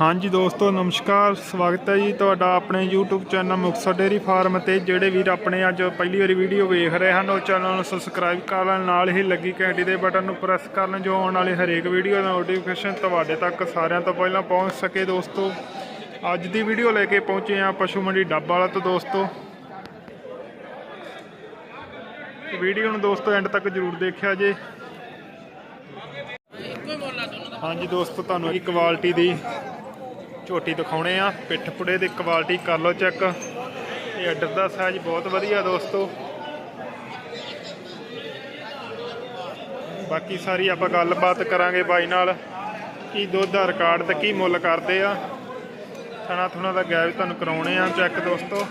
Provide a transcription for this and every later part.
ਹਾਂਜੀ ਦੋਸਤੋ, ਨਮਸਕਾਰ, ਸਵਾਗਤ ਹੈ ਜੀ ਤੁਹਾਡਾ ਆਪਣੇ YouTube channel Muktsar dairy farm ਤੇ। ਜਿਹੜੇ ਵੀਰ ਆਪਣੇ ਅੱਜ ਪਹਿਲੀ ਵਾਰੀ ਵੀਡੀਓ ਵੇਖ ਰਹੇ ਹਨ, ਉਹ ਚੈਨਲ ਨੂੰ ਸਬਸਕ੍ਰਾਈਬ ਕਰ ਲੈਣ, ਨਾਲ ਹੀ ਲੱਗੀ ਘੰਟੀ ਦੇ ਬਟਨ ਨੂੰ ਪ੍ਰੈਸ ਕਰਨ ਜੋ ਆਉਣ ਵਾਲੀ ਹਰੇਕ ਵੀਡੀਓ ਦਾ ਨੋਟੀਫਿਕੇਸ਼ਨ ਤੁਹਾਡੇ ਤੱਕ ਸਾਰਿਆਂ ਤੋਂ ਪਹਿਲਾਂ ਪਹੁੰਚ ਸਕੇ ਦੋਸਤੋ। ਅੱਜ ਦੀ ਵੀਡੀਓ ਲੈ ਕੇ ਪਹੁੰਚੇ ਹਾਂ ਪਸ਼ੂ ਮੰਡੀ ਡੱਬ ਵਾਲਾ ਤੋਂ ਦੋਸਤੋ। ਵੀਡੀਓ ਨੂੰ ਦੋਸਤੋ ਐਂਡ ਤੱਕ ਜਰੂਰ ਦੇਖਿਆ ਜੇ। ਹਾਂਜੀ ਦੋਸਤੋ, ਤੁਹਾਨੂੰ ਇੱਕ ਕੁਆਲਿਟੀ ਦੀ ਝੋਟੀ ਦਿਖਾਉਣੇ ਆ। ਪਿੱਠ ਪੁੜੇ ਦੀ ਕੁਆਲਿਟੀ ਕਰ ਲਓ ਚੈੱਕ ਇਹ ਅੱਡਰ ਦਾ ਸਾਈਜ਼ ਬਹੁਤ ਵਧੀਆ ਦੋਸਤੋ। ਬਾਕੀ ਸਾਰੀ ਆਪਾਂ ਗੱਲਬਾਤ ਕਰਾਂਗੇ ਬਾਈ ਨਾਲ। ਕੀ ਦੁੱਧ ਦਾ ਰਿਕਾਰਡ ਤੇ ਕੀ ਮੁੱਲ ਕਰਦੇ ਆ। ਥਣਾ ਥੁਣਾ ਦਾ ਗੈਪ ਤੁਹਾਨੂੰ ਕਰਾਉਣੇ ਆ ਚੈੱਕ ਦੋਸਤੋ।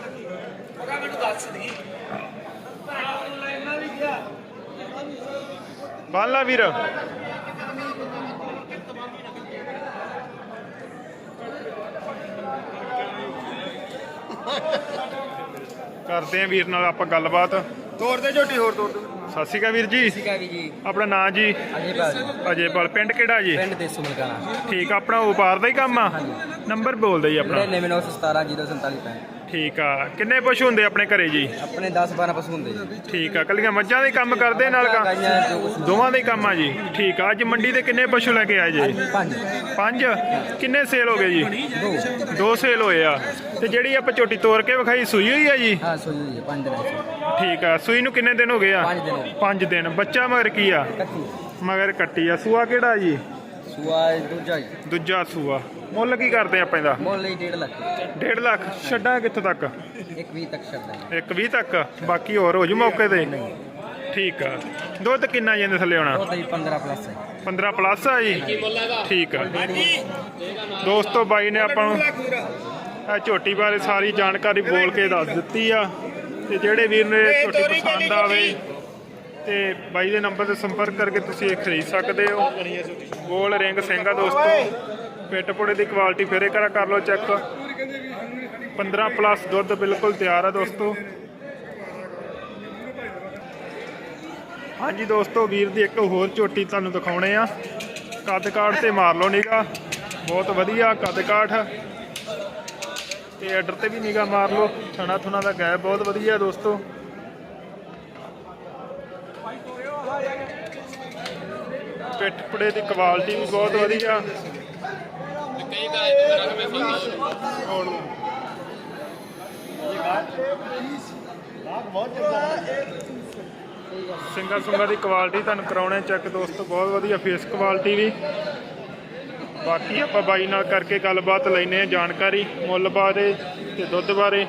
ਬਾਲਾ ਵੀਰ। ਕਰਦੇ ਆ ਵੀਰ ਨਾਲ ਆਪਾਂ ਗੱਲਬਾਤ। ਤੋੜ ਦੇ ਝੋਟੀ ਹੋਰ ਤੋੜ ਦੇ। ਸਤਿ ਸ਼੍ਰੀ ਅਕਾਲ ਵੀਰ ਜੀ। ਠੀਕ ਹੈ ਵੀ ਜੀ। ਆਪਣਾ ਨਾਂ ਜੀ? ਅਜੇ ਭਾਜੀ ਅਜੇਪਾਲ ਪਿੰਡ ਕਿਹੜਾ ਜੀ? ਪਿੰਡ ਦੇਸੂ ਮਲਕਾਣਾ। ਠੀਕ ਆ, ਆਪਣਾ ਵਪਾਰ ਦਾ ਹੀ ਕੰਮ ਆ? ਨੰਬਰ ਬੋਲਦੇ ਜੀ ਆਪਣਾ। 9917 ਠੀਕ ਆ। ਕਿੰਨੇ ਪਸ਼ੂ ਹੁੰਦੇ ਆਪਣੇ ਘਰੇ ਜੀ? ਆਪਣੇ 10 12 ਪਸ਼ੂ ਹੁੰਦੇ ਜੀ। ਠੀਕ ਆ ਕੱਲੀਆਂ ਮੱਝਾਂ ਦੇ ਕੰਮ ਕਰਦੇ ਨਾਲ ਕਾ ਗਾਈਆਂ ਜੋ ਕੁਛ ਦੋਵਾਂ ਦੇ ਕੰਮ ਆ ਜੀ। ਠੀਕ ਆ ਅੱਜ ਮੰਡੀ ਦੇ ਕਿੰਨੇ ਪਸ਼ੂ ਲੈ ਕੇ ਆਏ ਜੀ? ਪੰਜ। ਪੰਜ? ਕਿੰਨੇ ਸੇਲ ਹੋ ਗਏ ਜੀ? ਦੋ। ਦੋ ਸੇਲ ਹੋਏ ਆ। ਤੇ ਜਿਹੜੀ ਆਪਾਂ ਝੋਟੀ ਤੋੜ ਕੇ ਵਿਖਾਈ ਸੂਈ ਹੋਈ ਆ ਜੀ? ਹਾਂ ਸੋਈ ਹੋਈ ਹੈ ਪੰਜ ਦਿਨਾਂ ਠੀਕ ਆ ਸੂਈ ਨੂੰ ਕਿੰਨੇ ਦਿਨ ਹੋ ਗਏ ਆ? ਪੰਜ ਦਿਨ ਹੋ ਗਏ। ਪੰਜ ਦਿਨ। ਬੱਚਾ ਮਗਰ ਕੀ ਆ? ਮਗਰ ਕੱਟੀ ਆ। ਸੂਆ ਕਿਹੜਾ ਜੀ? ਸੂਆ ਇਹ ਦੂਜਾ ਜੀ। ਦੂਜਾ ਸੂਆ। ਮੁੱਲ ਕੀ ਕਰਦੇ ਆਪਾਂ ਇਹਦਾ? ਮੁੱਲ ਲਈ 1.5 ਲੱਖ। 1.5 ਲੱਖ। ਛੱਡਾਂ ਕਿੱਥੋਂ ਤੱਕ? ਇੱਕ ਵੀਹ ਤੱਕ ਛੱਡਦਾ ਜੀ। ਇੱਕ 20 ਤੱਕ? ਬਾਕੀ ਹੋਰ ਹੋ ਜੂ ਮੌਕੇ ਤੇ? ਠੀਕ ਆ। ਦੁੱਧ ਕਿੰਨਾ ਜਾਂਦੇ ਥੱਲੇ ਆਉਣਾ ਜੀ 15 ਪਲੱਸ ਹੈ। 15 ਪਲੱਸ ਆ ਜੀ? ਠੀਕ ਆ। ਦੋਸਤੋ ਬਾਈ ਨੇ ਆਪਾਂ ਨੂੰ ਇਹ ਝੋਟੀ ਬਾਰੇ ਸਾਰੀ ਜਾਣਕਾਰੀ ਬੋਲ ਕੇ ਦੱਸ ਦਿੱਤੀ ਆ। ਤੇ ਜਿਹੜੇ ਵੀਰ ਨੂੰ ਝੋਟੀ ਪਸੰਦ ਆਵੇ ਤੇ ਬਾਈ ਦੇ ਨੰਬਰ ਤੇ ਸੰਪਰਕ ਕਰਕੇ ਤੁਸੀਂ ਇਹ ਖਰੀਦ ਸਕਦੇ ਹੋ। ਗੋਲ ਰਿੰਗ ਸਿੰਘਾ ਦੋਸਤੋ। ਪਿੱਟ ਪੁੜੇ ਦੀ ਕੁਆਲਿਟੀ ਫਿਰ ਫੇਰੇ ਕਰਾ ਕਰ ਲਓ ਚੈੱਕ 15 ਪਲੱਸ ਦੁੱਧ ਬਿਲਕੁਲ ਤਿਆਰ ਆ ਦੋਸਤੋ। ਹਾਂਜੀ ਦੋਸਤੋ, ਵੀਰ ਦੀ ਇੱਕ ਹੋਰ ਝੋਟੀ ਤੁਹਾਨੂੰ ਦਿਖਾਉਣੇ ਆ। ਕੱਦ ਕਾਠ ਤੇ ਮਾਰ ਲਓ ਨਿਗਾ ਬਹੁਤ ਵਧੀਆ ਕੱਦ ਕਾਠ ਤੇ ਆਰਡਰ ਤੇ ਵੀ ਨਿਗਾ ਮਾਰ ਲਓ। ਥਣਾ ਥੁਣਾ ਦਾ ਗੈਪ ਬਹੁਤ ਵਧੀਆ ਦੋਸਤੋ। ਪਿੱਠ ਪੁੜੇ ਦੀ ਕੁਆਲਿਟੀ ਵੀ ਬਹੁਤ ਵਧੀਆ। ਸਿੰਗਰ ਸਿੰਗਾ ਦੀ ਕੁਆਲਿਟੀ ਤੁਹਾਨੂੰ ਕਰਾਉਣੇ ਚੈੱਕ ਦੋਸਤੋ, ਬਹੁਤ ਵਧੀਆ ਫੇਸ ਕੁਆਲਿਟੀ ਵੀ। ਬਾਕੀ ਆਪਾਂ ਬਾਈ ਨਾਲ ਕਰਕੇ ਗੱਲਬਾਤ ਲੈਨੇ ਆ ਜਾਣਕਾਰੀ ਮੁੱਲ ਬਾਰੇ ਤੇ ਦੁੱਧ ਬਾਰੇ।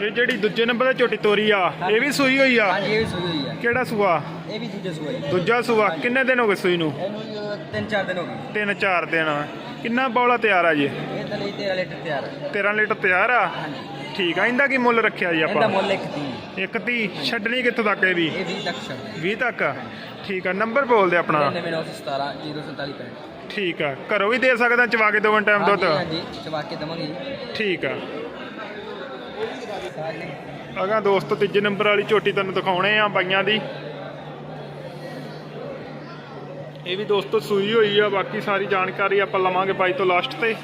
ਇਹ ਜਿਹੜੀ ਦੂਜੇ ਨੰਬਰ ਤੇ ਝੋਟੀ ਤੋਰੀ ਆ ਇਹ ਵੀ ਸੂਈ ਹੋਈ ਆ? ਹਾਂਜੀ ਇਹ ਵੀ ਸੂਈ ਹੋਈ ਹੈ ਕਿਹੜਾ ਸੂਆ? ਇਹ ਵੀ ਦੂਜਾ ਸੂਆ ਜੀ। ਦੂਜਾ ਸੂਆ। ਕਿੰਨੇ ਦਿਨ ਹੋ ਗਏ ਸੂਈ ਨੂੰ? ਇਹਨੂੰ ਜੀ ਤਿੰਨ ਚਾਰ ਦਿਨ ਹੋ ਗਏ। ਤਿੰਨ ਚਾਰ ਦਿਨ। ਕਿੰਨਾ ਬੌਲਾ ਤਿਆਰ ਆ ਜੀ? ਇਹ ਤਾਂ ਲਈ 13 ਲੀਟਰ ਤਿਆਰ ਹੈ 13 ਲੀਟਰ ਤਿਆਰ ਆ? ਹਾਂਜੀ। ਠੀਕ ਆ ਇਹਦਾ ਕੀ ਮੁੱਲ ਰੱਖਿਆ ਜੀ ਇਹਦਾ ਆਪਾਂ ਮੁੱਲ ਇੱਕ ਤੀ ਇੱਕ ਤੀ ਛੱਡਣੀ ਕਿੱਥੋਂ ਤੱਕ ਇਹ ਵੀ ਇਹ 20 ਤੱਕ ਛੱਡਦਾ 20 ਤੱਕ। ਠੀਕ ਆ ਨੰਬਰ ਬੋਲਦੇ ਆਪਣਾ। 9917 047 ਠੀਕ ਆ। ਘਰੋਂ ਵੀ ਦੇ ਸਕਦਾ ਚਵਾ ਕੇ ਦੋਵਨ ਟਾਈਮ ਦੁੱਧ? ਹਾਂਜੀ ਚਵਾ ਕੇ ਦਵਾਂਗੇ ਠੀਕ ਆ। ਅਗਾ ਦੋਸਤੋ, ਤੀਜੇ ਨੰਬਰ ਵਾਲੀ ਝੋਟੀ ਤੁਹਾਨੂੰ ਦਿਖਾਉਣੇ ਆ ਬਾਈਆਂ ਦੀ। ਇਹ ਵੀ ਦੋਸਤੋ, ਸੂਈ ਹੋਈ ਆ, ਬਾਕੀ ਸਾਰੀ ਜਾਣਕਾਰੀ ਆਪਾਂ ਲਵਾਂਗੇ ਬਾਈ ਤੋਂ ਲਾਸਟ ਤੇ।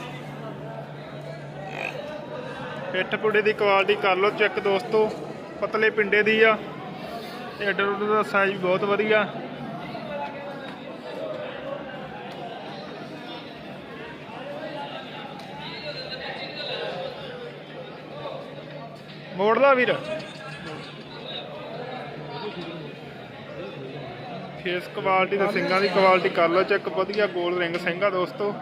ਪਿੱਠ ਪੁੜੇ ਦੀ ਕੁਆਲਿਟੀ ਕਰ ਲਓ ਚੈੱਕ ਦੋਸਤੋ, ਪਤਲੇ ਪਿੰਡੇ ਦੀ ਆ। ਤੇ ਦਾ ਸਾਈਜ਼ ਬਹੁਤ ਵਧੀਆ। ਮੋੜਲਾ ਵੀਰ। ਫੇਸ ਕੁਆਲਿਟੀ ਤੇ ਸਿੰਘਾਂ ਦੀ ਕੁਆਲਿਟੀ ਕਰ ਲਓ ਚੈੱਕ ਵਧੀਆ ਗੋਲ ਰਿੰਗ ਸਿੰਘਾ ਦੋਸਤੋ।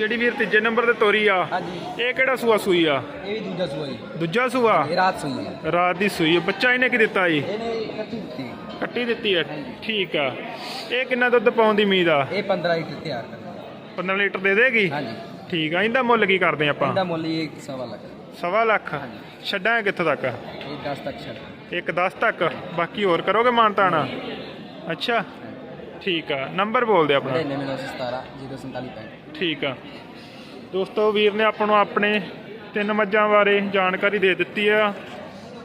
ਜਿਹੜੀ ਵੀਰ ਤੀਜੇ ਨੰਬਰ ਤੇ ਤੋਰੀ ਆ ਹਾਂਜੀ। ਇਹ ਕਿਹੜਾ ਸੂਆ ਸੂਈ ਆ? ਇਹ ਵੀ ਦੂਜਾ ਸੂਆ ਜੀ। ਦੂਜਾ ਸੂਆ? ਇਹ ਰਾਤ ਸੂਈ ਹੈ ਰਾਤ ਦੀ ਸੂਈ ਆ। ਬੱਚਾ ਇਹਨੇ ਕੀ ਦਿੱਤਾ ਜੀ? ਇਹਨੇ ਕੱਟੀ ਦਿੱਤੀ। ਕੱਟੀ ਦਿੱਤੀ ਹੈ ਠੀਕ ਆ। ਇਹ ਕਿੰਨਾ ਦੁੱਧ ਪਾਉਣ ਦੀ ਉਮੀਦ ਆ? ਇਹ 15 ਲੀਟਰ ਤਿਆਰ ਕਰਨਾ 15 ਲੀਟਰ ਦੇ ਦੇਗੀ? ਹਾਂਜੀ। ਠੀਕ ਆ। ਇਹਦਾ ਮੁੱਲ ਕੀ ਕਰਦੇ ਆਪਾਂ? ਇਹਦਾ ਮੁੱਲ ਇਹ ਸਵਾ ਲੱਖ। ਸਵਾ ਲੱਖ? ਛੱਡਾਂ ਕਿੱਥੋਂ ਤੱਕ? ਇਹ 10 ਤੱਕ ਛੱਡ। ਇੱਕ 10 ਤੱਕ? ਬਾਕੀ ਹੋਰ ਕਰੋਗੇ ਮਾਨਤਾਣਾ ਅੱਛਾ। ਠੀਕ ਆ ਨੰਬਰ ਬੋਲ ਦੇ ਆਪਣਾ। 9917 047 ਠੀਕ ਆ। ਦੋਸਤੋ ਵੀਰ ਨੇ ਆਪਾਂ ਨੂੰ ਆਪਣੇ ਤਿੰਨ ਮੱਝਾਂ ਬਾਰੇ ਜਾਣਕਾਰੀ ਦੇ ਦਿੱਤੀ ਆ।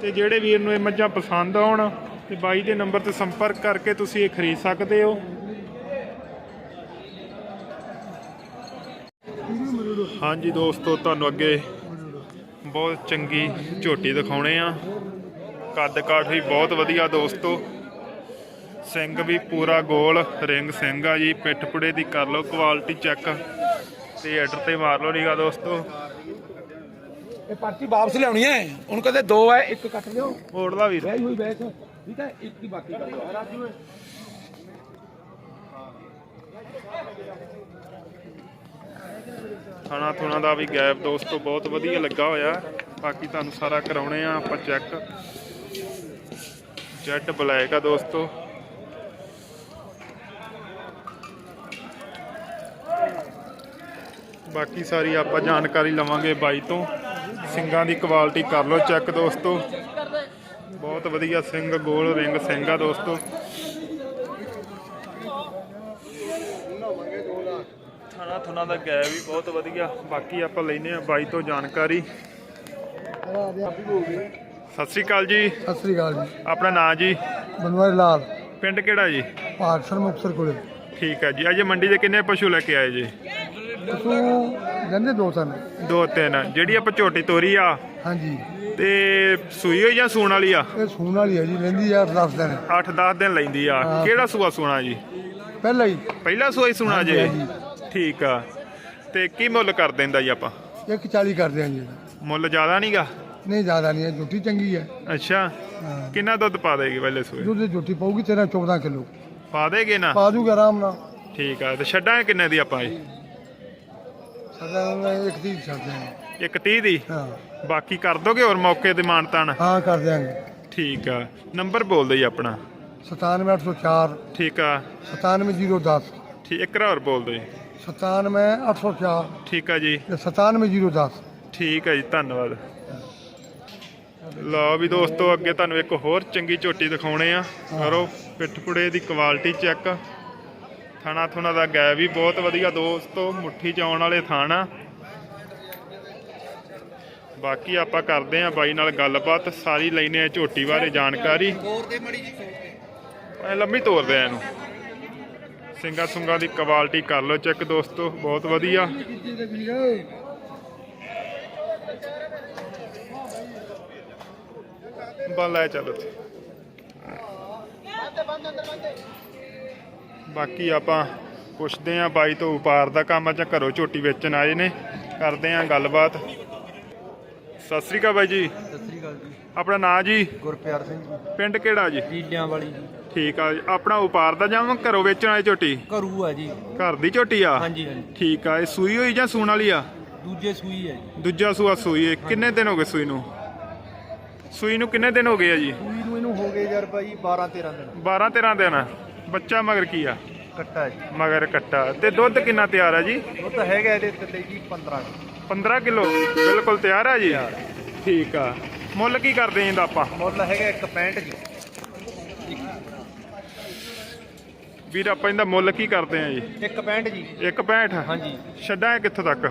ਤੇ ਜਿਹੜੇ ਵੀਰ ਨੂੰ ਇਹ ਮੱਝਾਂ ਪਸੰਦ ਆਉਣ ਤੇ ਬਾਈ ਦੇ ਨੰਬਰ ਤੇ ਸੰਪਰਕ ਕਰਕੇ ਤੁਸੀਂ ਇਹ ਖਰੀਦ ਸਕਦੇ ਹੋ। ਹਾਂਜੀ ਦੋਸਤੋ ਤੁਹਾਨੂੰ ਅੱਗੇ ਬਹੁਤ ਚੰਗੀ ਝੋਟੀ ਦਿਖਾਉਣੇ ਆ। ਕੱਦ ਕਾਠ ਵੀ ਬਹੁਤ ਵਧੀਆ ਦੋਸਤੋ। ਸਿੰਘ ਵੀ ਪੂਰਾ ਗੋਲ ਰਿੰਗ ਸਿੰਘ ਆ ਜੀ ਪਿੱਠ ਪੁੜੇ ਦੀ ਕਰ ਲਓ ਕੁਆਲਿਟੀ ਚੈੱਕ ਤੇ ਐਡਰ ਤੇ ਮਾਰ ਲਓ ਨੀਗਾ ਦੋਸਤੋ। ਇਹ ਪਰਚੀ ਵਾਪਸ ਲਿਆਉਣੀ ਹੈ। ਹੁਣ ਕਹਿੰਦੇ ਦੋ ਹੈ ਇੱਕ ਕੱਟ ਲਿਓ। ਮੋੜਦਾ ਵੀਰ। ਬਹਿ ਹੋਈ ਬੈਠ ਠੀਕ ਹੈ ਇੱਕ ਹੀ ਬਾਕੀ ਕਰ ਲਿਓ। ਰਾਜੂ ਥਾਣਾ ਥੁਣਾ ਦਾ ਵੀ ਗੈਪ ਦੋਸਤੋ ਬਹੁਤ ਵਧੀਆ ਲੱਗਾ ਹੋਇਆ। ਬਾਕੀ ਤੁਹਾਨੂੰ ਸਾਰਾ ਕਰਾਉਣੇ ਆ ਆਪਾਂ ਚੈੱਕ ਜੈਟ ਬਲੈਕ ਆ ਦੋਸਤੋ। ਬਾਕੀ ਸਾਰੀ ਆਪਾਂ ਜਾਣਕਾਰੀ ਲਵਾਂਗੇ ਬਾਈ ਤੋਂ। ਸਿੰਘਾਂ ਦੀ ਕੁਆਲਿਟੀ ਕਰ ਲਓ ਚੈੱਕ ਦੋਸਤੋ। ਬਹੁਤ ਵਧੀਆ ਸਿੰਘ ਗੋਲ ਰਿੰਗ ਸਿੰਘ ਆ ਦੋਸਤੋ। ਥਾਣਾ ਥੁਣਾ ਦਾ ਗੈ ਵੀ ਬਹੁਤ ਵਧੀਆ। ਬਾਕੀ ਆਪਾਂ ਲੈਨੇ ਆ ਬਾਈ ਤੋਂ ਜਾਣਕਾਰੀ। ਸਤਿ ਸ੍ਰੀ ਅਕਾਲ ਜੀ। ਸਤਿ ਸ੍ਰੀ ਅਕਾਲ ਜੀ। ਆਪਣਾ ਨਾਂ ਜੀ? ਬਨਵਾਰੀ ਲਾਲ। ਪਿੰਡ ਕਿਹੜਾ ਜੀ? ਭਾਰਸਰ ਮੁਕਤਸਰ ਕੋਲੇ। ਠੀਕ ਹੈ ਜੀ। ਅੱਜ ਮੰਡੀ ਦੇ ਕਿੰਨੇ ਪਸ਼ੂ ਲੈ ਕੇ ਆਏ ਜੀ? ਪਸ਼ੂ ਦੋ ਸਨ ਦੋ ਤਿੰਨ। ਜਿਹੜੀ ਆਪਾਂ ਝੋਟੀ ਤੋਰੀ ਆ ਹਾਂਜੀ। ਤੇ ਸੂਈ ਹੋਈ ਜਾਂ ਸੂਣ ਵਾਲੀ ਆ? ਇਹ ਸੂਣ ਵਾਲੀ ਹੈ ਜੀ ਲੈਂਦੀ ਆ 10 ਦਿਨ। 8-10 ਦਿਨ ਲੈਂਦੀ ਆ। ਹਾਂ। ਕਿਹੜਾ ਸੂਆ ਸੂਣਾ ਜੀ? ਪਹਿਲਾਂ ਹੀ। ਪਹਿਲਾ ਸੂਆ ਹੀ ਸੂਣਾ ਹਾਂਜੀ, ਜੇ। ਹਾਂਜੀ। ਠੀਕ ਆ। ਤੇ ਕੀ ਮੁੱਲ ਕਰ ਦਿੰਦਾ ਜੀ ਆਪਾਂ? 140 ਕਰਦੇ ਜੀ ਮੁੱਲ ਜ਼ਿਆਦਾ ਨਹੀਂਗਾ ਨਹੀਂ ਜ਼ਿਆਦਾ ਨਹੀਂ ਹੈ ਜੁੱਟੀ ਚੰਗੀ ਹੈ ਅੱਛਾ। ਹਾਂ। ਕਿੰਨਾ ਦੁੱਧ ਪਾ ਦੇਗੀ ਪਹਿਲੇ ਸੂਏ? ਦੁੱਧ ਦੀ ਜੁੱਟੀ ਪਊਗੀ ਤੇਰਾ 14 ਕਿਲੋ। ਪਾ ਦੇਗੇ ਨਾ? ਪਾ ਦੂਗਾ ਆਰਾਮ ਨਾਲ। ਠੀਕ ਆ। ਤੇ ਛੱਡਾਂ ਕਿੰਨੇ ਦੀ ਆਪਾਂ ਜੀ ਇੱਕ ਦੀ ਛੱਡ ਦਿਆਂਗੇ। ਇੱਕ 30 ਦੀ? ਹਾਂ। ਬਾਕੀ ਕਰ ਦੋਗੇ ਹੋਰ ਮੌਕੇ ਤੇ ਮਾਨਤਾਨ ਹਾਂ ਕਰ ਦਿਆਂਗੇ। ਠੀਕ ਆ। ਨੰਬਰ ਬੋਲ ਦਿਓ ਜੀ ਆਪਣਾ। 97804 ਠੀਕ ਆ। 97010 ਠੀਕ ਇੱਕ ਵਾਰ ਹੋਰ ਬੋਲ ਦਿਓ ਜੀ। 97804 ਠੀਕ ਆ ਜੀ। ਤੇ 97010 ਠੀਕ ਹੈ ਜੀ ਧੰਨਵਾਦ। ਲਓ ਵੀ ਦੋਸਤੋ ਅੱਗੇ ਤੁਹਾਨੂੰ ਇੱਕ ਹੋਰ ਚੰਗੀ ਝੋਟੀ ਦਿਖਾਉਣੇ ਆ। ਕਰੋ ਪਿੱਠਪੁੜੇ ਦੀ ਕੁਆਲਿਟੀ ਚੈੱਕ ਥਾਣਾ ਥੁਣਾ ਦਾ ਗੈ ਵੀ ਬਹੁਤ ਵਧੀਆ ਦੋਸਤੋ ਮੁੱਠੀ ਚ ਆਉਣ ਵਾਲੇ ਥਾਣਾ ਬਾਕੀ ਆਪਾਂ ਕਰਦੇ ਆ ਬਾਈ ਨਾਲ ਗੱਲਬਾਤ, ਸਾਰੀ ਲੈਨੇ ਆ ਝੋਟੀ ਬਾਰੇ ਜਾਣਕਾਰੀ। ਐ ਲੰਮੀ ਤੋਰਦੇ ਆ ਇਹਨੂੰ। ਸਿੰਗਾ ਸੁੰਗਾ ਦੀ ਕੁਆਲਿਟੀ ਕਰ ਲਓ ਚੈੱਕ ਦੋਸਤੋ, ਬਹੁਤ ਵਧੀਆ। ਬਾ ਲੈ ਚੱਲ ਉੱਥੇ। ਬਾਕੀ ਆਪਾਂ ਪੁੱਛਦੇ ਆਂ ਬਾਈ ਤੋਂ ਵਪਾਰ ਦਾ ਕੰਮ ਆ ਜਾਂ ਘਰੋਂ ਝੋਟੀ ਵੇਚਣ ਆਏ ਨੇ। ਕਰਦੇ ਆਂ ਗੱਲਬਾਤ। ਸਤਿ ਸ੍ਰੀ ਅਕਾਲ ਬਾਈ ਜੀ। ਸਤਿ ਸ੍ਰੀ ਅਕਾਲ ਜੀ। ਆਪਣਾ ਨਾਂ ਜੀ? ਗੁਰਪਿਆਰ ਸਿੰਘ ਜੀ। ਪਿੰਡ ਕਿਹੜਾ ਜੀ? ਲੀਲਿਆਂ ਵਾਲੀ ਠੀਕ ਆ ਜੀ। ਆਪਣਾ ਵਪਾਰ ਦਾ ਜਾਂ ਘਰੋਂ ਵੇਚਣ ਆਏ ਝੋਟੀ? ਘਰੂ ਆ ਜੀ। ਘਰ ਦੀ ਝੋਟੀ ਆ? ਹਾਂਜੀ ਹਾਂਜੀ। ਠੀਕ ਆ। ਇਹ ਸੂਈ ਹੋਈ ਜਾਂ ਸੂਣ ਵਾਲੀ ਆ? ਦੂਜੇ ਸੂਈ ਹੈ ਜੀ। ਦੂਜਾ ਸੂਆ ਸੂਈ ਹੈ ਕਿੰਨੇ ਦਿਨ ਹੋ ਗਏ ਸੂਈ ਨੂੰ? ਸੂਈ ਨੂੰ ਕਿੰਨੇ ਦਿਨ ਹੋ ਗਏ ਆ ਜੀ? ਸੂਈ ਨੂੰ ਇਹਨੂੰ ਹੋ ਗਏ ਯਾਰ ਬਾਈ 12 13 ਦਿਨ। 12 13 ਦਿਨ। ਬੱਚਾ ਮਗਰ ਕੀ ਆ? ਕੱਟਾ ਜੀ। ਮਗਰ ਕੱਟਾ। ਤੇ ਦੁੱਧ ਕਿੰਨਾ ਤਿਆਰ ਆ ਜੀ? ਤਾਂ ਹੈਗਾ ਇਹਦੇ ਤੇ ਜੀ 15 15 ਕਿਲੋ। ਬਿਲਕੁਲ ਤਿਆਰ ਆ ਜੀ? ਠੀਕ ਆ। ਮੁੱਲ ਕੀ ਕਰਦੇ ਆਂ ਇਹਦਾ ਆਪਾਂ? ਮੁੱਲ ਹੈਗਾ 165 ਜੀ। ਵੀਰ ਆਪਾਂ ਇਹਦਾ ਮੁੱਲ ਕੀ ਕਰਦੇ ਆਂ ਜੀ? 165 ਜੀ। 165 ਹਾਂਜੀ। ਛੱਡਾਂ ਇਹ ਕਿੱਥੋਂ ਤੱਕ?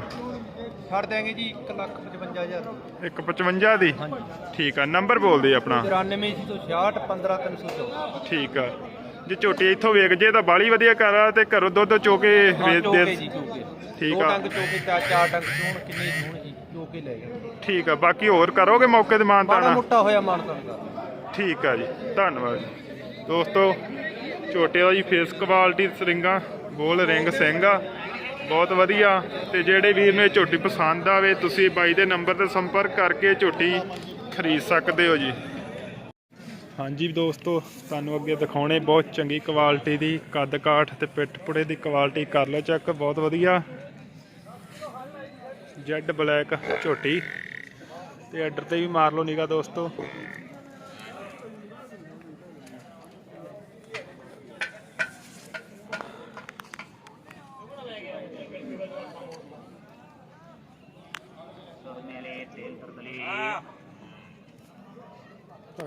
ਛੱਡ ਦਿਆਂਗੇ ਜੀ 155000 155 ਦੀ। ਹਾਂਜੀ। ਠੀਕ ਆ। ਨੰਬਰ ਬੋਲ ਦੇ ਆਪਣਾ। 93 ਸੀ ਤੋਂ 66 15 314 ਠੀਕ ਆ। ਜੇ ਝੋਟੀ ਇੱਥੋਂ ਵੇਖ ਜੇ ਤਾਂ ਬਾਲੀ ਵਧੀਆ ਕਰ ਆ ਤੇ ਘਰੋਂ ਦੁੱਧ ਚੋ ਕੇ ਵੇਚ ਦੇ। ਠੀਕ ਆ। ਡੰਗ ਚੋਕੇ ਚਾਰ ਚਾਰ ਡੰਗ ਚੋਣ ਕਿੰਨੇ ਚੋਣ ਜੀ ਚੋਕੇ ਲੈ ਗਏ ਠੀਕ ਆ ਬਾਕੀ ਹੋਰ ਕਰੋਗੇ ਮੌਕੇ ਤੇ ਮਾਨਤਾਣਾ ਮੋਟਾ ਹੋਇਆ ਮਾਨਤਾ ਦਾ ਠੀਕ ਆ ਜੀ ਧੰਨਵਾਦ। ਜੀ। ਦੋਸਤੋ ਝੋਟੇ ਦਾ ਜੀ ਫੇਸ ਕੁਆਲਿਟੀ ਸਰਿੰਗਾ ਗੋਲ ਰਿੰਗ ਸਿੰਘ ਆ ਬਹੁਤ ਵਧੀਆ। ਤੇ ਜਿਹੜੇ ਵੀਰ ਨੂੰ ਝੋਟੀ ਪਸੰਦ ਆਵੇ ਤੁਸੀਂ ਬਾਈ ਦੇ ਨੰਬਰ ਤੇ ਸੰਪਰਕ ਕਰਕੇ ਝੋਟੀ ਖਰੀਦ ਸਕਦੇ ਹੋ ਜੀ। ਹਾਂਜੀ ਦੋਸਤੋ, ਤੁਹਾਨੂੰ ਅੱਗੇ ਦਿਖਾਉਣੇ ਬਹੁਤ ਚੰਗੀ ਕੁਆਲਿਟੀ ਦੀ ਕੱਦ ਕਾਠ ਤੇ ਪਿੱਠ ਪੁੜੇ ਦੀ ਕੁਆਲਿਟੀ ਕਰ ਲਓ ਚੈੱਕ ਬਹੁਤ ਵਧੀਆ। ਜੈਡ ਬਲੈਕ ਝੋਟੀ। ਤੇ ਆਰਡਰ ਤੇ ਵੀ ਮਾਰ ਲਓ ਨਿਗਾ ਦੋਸਤੋ।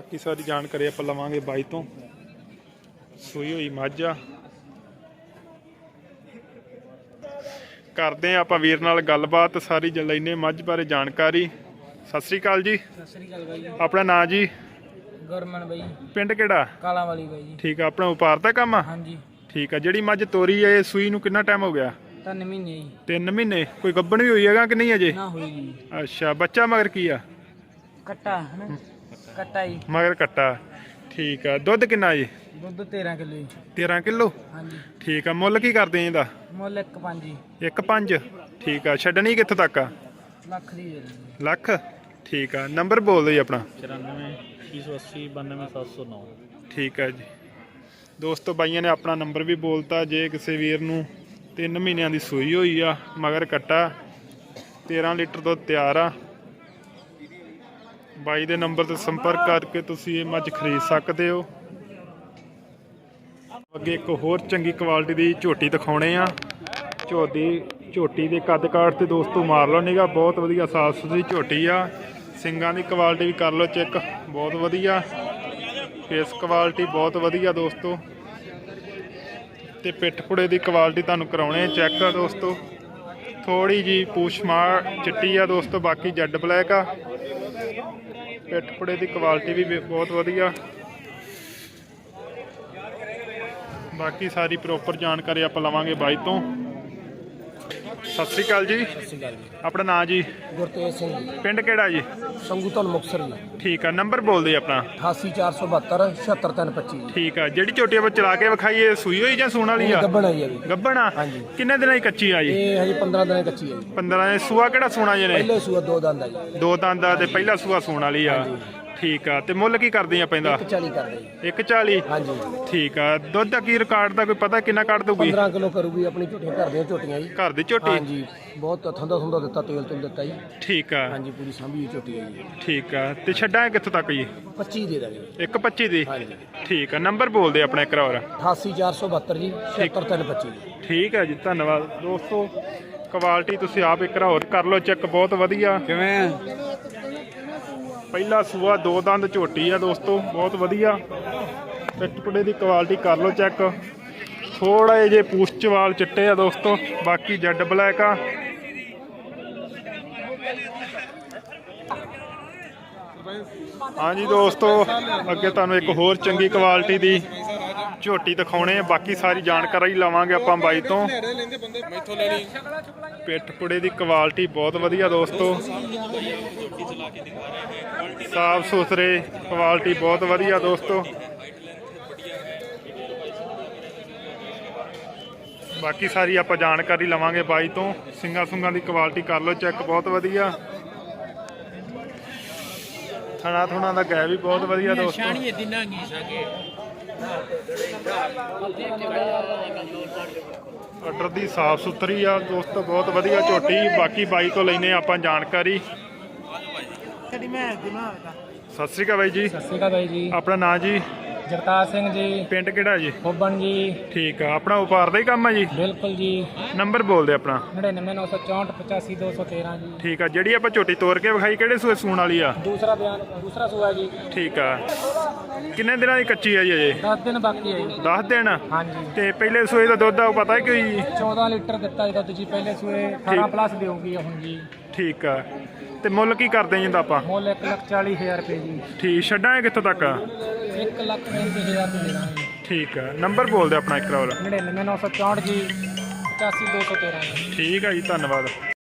ਬਾਕੀ ਸਾਰੀ ਜਾਣਕਾਰੀ ਆਪਾਂ ਲਵਾਂਗੇ ਬਾਈ ਤੋਂ। ਸੂਈ ਹੋਈ ਮੱਝ। ਆ ਕਰਦੇ ਆ ਆਪਾਂ ਵੀਰ ਨਾਲ ਗੱਲਬਾਤ ਸਾਰੀ ਜ ਲੈਨੇ ਮੱਝ ਬਾਰੇ ਜਾਣਕਾਰੀ। ਸਤਿ ਸ੍ਰੀ ਅਕਾਲ ਜੀ। ਸਤਿ ਸ੍ਰੀ ਅਕਾਲ ਬਾਈ ਆਪਣਾ ਨਾਂ ਜੀ? ਗੁਰਮਨ ਬਾਈ ਪਿੰਡ ਕਿਹੜਾ? ਕਾਲਾ ਵਾਲੀ ਬਾਈ ਜੀ। ਠੀਕ ਆ ਆਪਣਾ ਵਪਾਰ ਦਾ ਕੰਮ ਆ? ਹਾਂਜੀ। ਠੀਕ ਆ ਜਿਹੜੀ ਮੱਝ ਤੋਰੀ ਹੈ ਇਹ ਸੂਈ ਨੂੰ ਕਿੰਨਾ ਟਾਈਮ ਹੋ ਗਿਆ? ਤਿੰਨ ਮਹੀਨੇ ਜੀ। 3 ਮਹੀਨੇ? ਕੋਈ ਗੱਬਣ ਵੀ ਹੋਈ ਹੈਗਾ ਕਿ ਨਹੀਂ ਅਜੇ? ਨਾ ਹੋਈ ਜੀ ਅੱਛਾ ਬੱਚਾ ਮਗਰ ਕੀ ਆ? ਕੱਟਾ ਹਨਾ? ਕੱਟਾ ਜੀ। ਮਗਰ ਕੱਟਾ। ਠੀਕ ਆ। ਦੁੱਧ ਕਿੰਨਾ ਜੀ? ਦੁੱਧ 13 ਕਿਲੋ ਜੀ। 13 ਕਿਲੋ? ਹਾਂਜੀ। ਠੀਕ ਆ। ਮੁੱਲ ਕੀ ਕਰਦੇ ਇਹਦਾ? ਮੁੱਲ 1.5 ਜੀ। 1.5 ਠੀਕ ਆ। ਛੱਡਣੀ ਕਿੱਥੋਂ ਤੱਕ ਆ? ਲੱਖ ਦੀ ਲੱਖ? ਠੀਕ ਆ। ਨੰਬਰ ਬੋਲ ਦਿਓ ਜੀ ਆਪਣਾ। 94 680 92 709 ਠੀਕ ਹੈ ਜੀ। ਦੋਸਤੋ ਬਾਈਆਂ ਨੇ ਆਪਣਾ ਨੰਬਰ ਵੀ ਬੋਲਤਾ। ਜੇ ਕਿਸੇ ਵੀਰ ਨੂੰ 3 ਮਹੀਨਿਆਂ ਦੀ ਸੂਈ ਹੋਈ ਆ ਮਗਰ ਕੱਟਾ। 13 ਲੀਟਰ ਦੁੱਧ ਤਿਆਰ ਆ। ਬਾਈ ਦੇ ਨੰਬਰ ਤੇ ਸੰਪਰਕ ਕਰਕੇ ਤੁਸੀਂ ਇਹ ਮੱਝ ਖਰੀਦ ਸਕਦੇ ਹੋ। ਅੱਗੇ ਇੱਕ ਹੋਰ ਚੰਗੀ ਕੁਆਲਿਟੀ ਦੀ ਝੋਟੀ ਦਿਖਾਉਣੇ ਆ। ਝੋਟੀ ਝੋਟੀ ਦੇ ਕੱਦ ਕਾਠ ਤੇ ਦੋਸਤੋ ਮਾਰ ਲਓ ਨਿਗਾ ਬਹੁਤ ਵਧੀਆ ਸਾਫ਼ ਸੁਥਰੀ ਝੋਟੀ ਆ। ਸਿੰਗਾਂ ਦੀ ਕੁਆਲਿਟੀ ਵੀ ਕਰ ਲਓ ਚੈੱਕ, ਬਹੁਤ ਵਧੀਆ। ਫੇਸ ਕੁਆਲਿਟੀ ਬਹੁਤ ਵਧੀਆ ਦੋਸਤੋ। ਤੇ ਪਿੱਠ ਪੁੜੇ ਦੀ ਕੁਆਲਿਟੀ ਤੁਹਾਨੂੰ ਕਰਾਉਣੇ ਚੈੱਕ ਆ ਦੋਸਤੋ। ਥੋੜੀ ਜੀ ਪੂਛ ਮਾਰ ਚਿੱਟੀ ਆ ਦੋਸਤੋ, ਬਾਕੀ ਜੈਡ ਬਲੈਕ ਆ। ਪਿੱਠ ਪੁੜੇ ਦੀ ਕੁਆਲਿਟੀ ਵੀ ਵੇ- ਬਹੁਤ ਵਧੀਆ। ਬਾਕੀ ਸਾਰੀ ਪ੍ਰੋਪਰ ਜਾਣਕਾਰੀ ਆਪਾਂ ਲਵਾਂਗੇ ਬਾਈ ਤੋਂ। ਸਤਿ ਸ੍ਰੀ ਅਕਾਲ ਜੀ। ਆਪਣਾ ਨਾਂ ਜੀ? ਗੁਰਤੇਜ ਸਿੰਘ ਜੀ। ਪਿੰਡ ਕਿਹੜਾ ਜੀ? ਸੰਗੂ ਤੋਂ ਮੁਕਸਰ ਜੀ। ਠੀਕ ਆ ਨੰਬਰ ਬੋਲ ਦਿਓ ਆਪਣਾ। 88472 76325 ਜੀ ਠੀਕ ਆ ਜਿਹੜੀ ਝੋਟੀ ਆਪਾਂ ਚਲਾ ਕੇ ਵਿਖਾਈਏ ਸੂਈ ਹੋਈ ਜਾਂ ਸੂਣ ਵਾਲੀ ਆ? ਗੱਬਣ ਜੀ। ਗੱਬਣ ਆ? ਹਾਂਜੀ। ਕਿੰਨੇ ਦਿਨਾਂ ਦੀ ਕੱਚੀ ਆ ਜੀ? ਇਹ ਹਜੇ 15 ਦਿਨਾਂ ਦੀ ਕੱਚੀ ਹੈ ਜੀ। 15 ਦੇ। ਸੂਆ ਕਿਹੜਾ ਸੂਣਾ ਜੀ ਨੇ ਪਹਿਲੇ ਸੂਆ ਦੋ ਦੰਦ ਆ ਜੀ। ਦੋ ਦੰਦ ਆ ਤੇ ਪਹਿਲਾ ਸੂਆ ਸੂਣ ਵਾਲੀ ਆ। ਠੀਕ ਆ ਤੇ ਮੁੱਲ ਕੀ ਕਰਦੇ ਆ ਪੈਂਦਾ 140 ਕਰਦੇ ਜੀ। 140 ਹਾਂਜੀ। ਠੀਕ ਆ ਦੁੱਧ ਦਾ ਕੀ ਰਿਕਾਰਡ ਦਾ ਕੋਈ ਪਤਾ ਕਿੰਨਾ ਕੱਢ ਦੂਗੀ 15 ਕਿਲੋ ਕਰੂਗੀ ਆਪਣੀ ਝੋਟੀਆਂ ਘਰ ਦੀਆਂ ਝੋਟੀਆਂ ਜੀ। ਘਰ ਦੀ ਝੋਟੀ? ਹਾਂਜੀ ਬਹੁਤ ਥੰਦਾ ਥੰਦਾ ਦਿੱਤਾ ਤੇਲ ਤੁਲ ਦਿੱਤਾ ਜੀ। ਠੀਕ ਆ। ਹਾਂਜੀ ਪੂਰੀ ਸਾਂਭੀ ਹੋਈ ਝੋਟੀ ਹੈ ਜੀ। ਠੀਕ ਆ ਤੇ ਛੱਡਾਂ ਕਿੱਥੋਂ ਤੱਕ ਜੀ? 25 ਦੇ ਦਾਂਗੇ। 125 ਦੀ? ਹਾਂਜੀ। ਠੀਕ ਆ ਨੰਬਰ ਬੋਲ ਦੇ ਆਪਣਾ ਇੱਕ ਹੋਰ। 88472 ਜੀ 76325 ਜੀ। ਠੀਕ ਹੈ ਜੀ ਧੰਨਵਾਦ। ਦੋਸਤੋ ਕੁਆਲਿਟੀ ਤੁਸੀਂ ਆਪ ਇੱਕ ਵਾਰ ਹੋਰ ਕਰ ਲਓ ਚੈੱਕ ਬਹੁਤ ਵਧੀਆ। ਕਿਵੇਂ? ਪਹਿਲਾ ਸੂਆ, ਦੋ ਦੰਦ, ਝੋਟੀ ਆ ਦੋਸਤੋ, ਬਹੁਤ ਵਧੀਆ। ਪਿੱਟਪੁੜੇ ਦੀ ਕੁਆਲਿਟੀ ਕਰ ਲਓ ਚੈੱਕ ਥੋੜਾ ਜੇ ਪੂਛ ਚ ਵਾਲ ਚਿੱਟੇ ਆ ਦੋਸਤੋ, ਬਾਕੀ ਜੈਡ ਬਲੈਕ ਆ। ਹਾਂਜੀ ਦੋਸਤੋ, ਅੱਗੇ ਤੁਹਾਨੂੰ ਇੱਕ ਹੋਰ ਚੰਗੀ ਕੁਆਲਿਟੀ ਦੀ ਝੋਟੀ ਦਿਖਾਉਣੇ ਆ ਬਾਕੀ ਸਾਰੀ ਜਾਣਕਾਰੀ ਲਵਾਂਗੇ ਆਪਾਂ ਬਾਈ ਤੋਂ। ਪਿੱਠ ਪੁੜੇ ਦੀ ਕੁਆਲਿਟੀ ਬਹੁਤ ਵਧੀਆ ਦੋਸਤੋ। ਸਾਫ਼ ਸੁਥਰੇ ਕੁਆਲਿਟੀ ਬਹੁਤ ਵਧੀਆ ਦੋਸਤੋ। ਬਾਕੀ ਸਾਰੀ ਆਪਾਂ ਜਾਣਕਾਰੀ ਲਵਾਂਗੇ ਬਾਈ ਤੋਂ। ਸਿੰਗਾ ਸੁੰਗਾ ਦੀ ਕੁਆਲਿਟੀ ਕਰ ਲਓ ਚੈੱਕ ਬਹੁਤ ਵਧੀਆ। ਥਣਾ ਥੁਣਾ ਦਾ ਗੈ ਵੀ ਬਹੁਤ ਵਧੀਆ ਦੋਸਤੋ। ਆਰਡਰ ਦੀ ਸਾਫ਼ ਸੁਥਰੀ ਆ ਦੋਸਤੋ ਬਹੁਤ ਵਧੀਆ ਝੋਟੀ ਬਾਕੀ ਬਾਈ ਤੋਂ ਲੈਨੇ ਆਪਾਂ ਜਾਣਕਾਰੀ। ਸਤਿ ਸ੍ਰੀ ਅਕਾਲ ਬਾਈ ਜੀ। ਸਤਿ ਸ੍ਰੀ ਅਕਾਲ ਬਾਈ ਜੀ। ਆਪਣਾ ਨਾਂ ਜੀ? ਜਗਤਾਰ ਸਿੰਘ ਜੀ। ਪਿੰਡ ਕਿਹੜਾ ਜੀ? ਹੋਬਣ ਜੀ। ਠੀਕ ਆ ਆਪਣਾ ਵਪਾਰ ਦਾ ਹੀ ਕੰਮ ਆ ਜੀ? ਬਿਲਕੁਲ ਜੀ। ਨੰਬਰ ਬੋਲ ਦੇ ਆਪਣਾ। 99964 85213 ਜੀ। ਠੀਕ ਆ ਜਿਹੜੀ ਆਪਾਂ ਝੋਟੀ ਤੋੜ ਕੇ ਵਿਖਾਈ ਕਿਹੜੇ ਸੂਏ ਸੂਣ ਵਾਲੀ ਆ? ਦੂਸਰਾ ਬਿਆਨ ਦੂਸਰਾ ਸੂਆ ਜੀ। ਠੀਕ ਆ। ਕਿੰਨੇ ਦਿਨਾਂ ਦੀ ਕੱਚੀ ਆ ਜੀ ਅਜੇ? 10 ਦਿਨ ਬਾਕੀ ਹੈ ਜੀ। 10 ਦਿਨ? ਹਾਂਜੀ। ਤੇ ਪਹਿਲੇ ਸੂਏ ਦਾ ਦੁੱਧ ਆ ਉਹ ਪਤਾ ਕਿ ਜੀ? 14 ਲੀਟਰ ਦਿੱਤਾ ਜੀ ਦੁੱਧ ਜੀ ਪਹਿਲੇ ਸੂਏ 18 ਪਲੱਸ ਦੇਊਗੀ ਹੁਣ ਜੀ। ਠੀਕ ਆ। ਤੇ ਮੁੱਲ ਕੀ ਕਰਦੇ ਜਿੰਦਾ ਆਪਾਂ? ਮੁੱਲ 1,40,000 ਰੁਪਏ ਜੀ। ਠੀਕ ਛੱਡਾਂਗੇ ਕਿੱਥੋਂ ਤੱਕ? 1 ਲੱਖ 35000 ਰੁਪਏ ਠੀਕ ਆ। ਨੰਬਰ ਬੋਲ ਦੇ ਆਪਣਾ ਇੱਕ ਹੋਰ 99964 ਜੀ 85213 ਜੀ। ਠੀਕ ਆ ਜੀ ਧੰਨਵਾਦ।